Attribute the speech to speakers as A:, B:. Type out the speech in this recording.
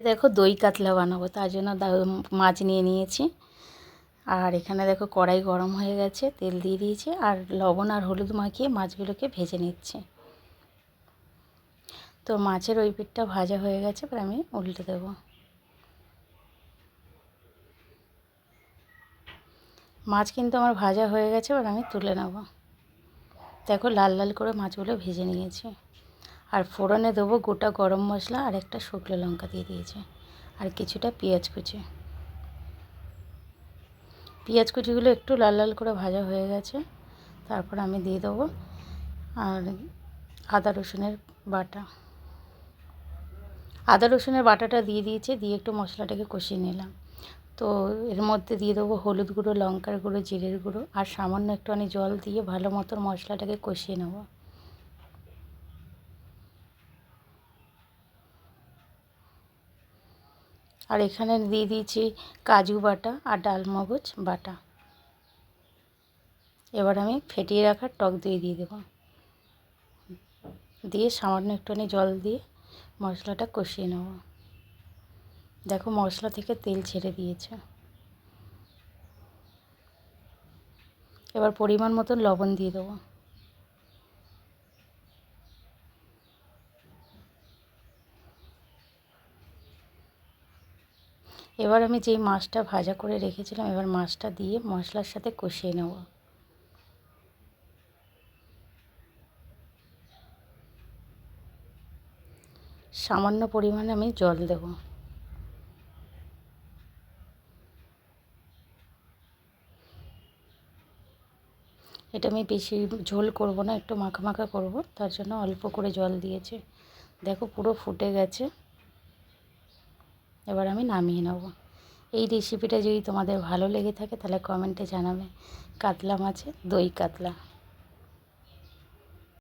A: দেখো দই কাতলা বানাবো, তার জন্য মাছ নিয়ে নিয়েছি। আর এখানে দেখো কড়াই গরম হয়ে গেছে, তেল দিয়ে দিয়েছি, আর লবণ আর হলুদ মাখিয়ে মাছগুলোকে ভেজে নিচ্ছে। তো মাছের ওই পিঠটা ভাজা হয়ে গেছে, এবার আমি উল্টে দেবো। মাছ কিন্তু আমার ভাজা হয়ে গেছে, এবার আমি তুলে নেব। দেখো লাল লাল করে মাছগুলো ভেজে নিয়েছি। আর ফোড়নে দেবো গোটা গরম মশলা আর একটা শুকনো লঙ্কা দিয়ে দিয়েছি। আর কিছুটা পেঁয়াজ কুচি। পেঁয়াজ কুচিগুলো একটু লাল লাল করে ভাজা হয়ে গেছে। তারপর আমি দিয়ে দেবো আর আদা রসুনের বাটা। আদা রসুনের বাটাটা দিয়ে দিয়েছি, দিয়ে একটু মশলাটাকে কষিয়ে নিলাম। তো এর মধ্যে দিয়ে দেবো হলুদ গুঁড়ো, লঙ্কার গুঁড়ো, জিরের গুঁড়ো আর সামান্য একটুখানি জল দিয়ে ভালো মতো মশলাটাকে কষিয়ে নেব। আর এখানে দিয়ে দিয়েছি কাজু বাটা আর ডালমগজ বাটা। এবার আমি ফেটিয়ে রাখা টক দই দিয়ে দেবো। দিয়ে সামান্য একটুখানি জল দিয়ে মশলাটা কষিয়ে নেব। দেখো মশলা থেকে তেল ছেড়ে দিয়েছে। এবার পরিমাণ মতো লবণ দিয়ে দেবো। এবার আমি যেই মাছটা ভাজা করে রেখেছিলাম, এবার মাছটা দিয়ে মশলার সাথে কষিয়ে নেব। সামান্য পরিমাণে আমি জল দেব। এটা আমি বেশি ঝোল করব না, একটু মাখা মাখা করব, তার জন্য অল্প করে জল দিয়েছে। দেখো পুরো ফুটে গেছে। এবার আমি নামিয়ে নেব। এই রেসিপিটা যদি তোমাদের ভালো লেগে থাকে তাহলে কমেন্টে জানাবে। কাতলা মাছে দই কাতলা।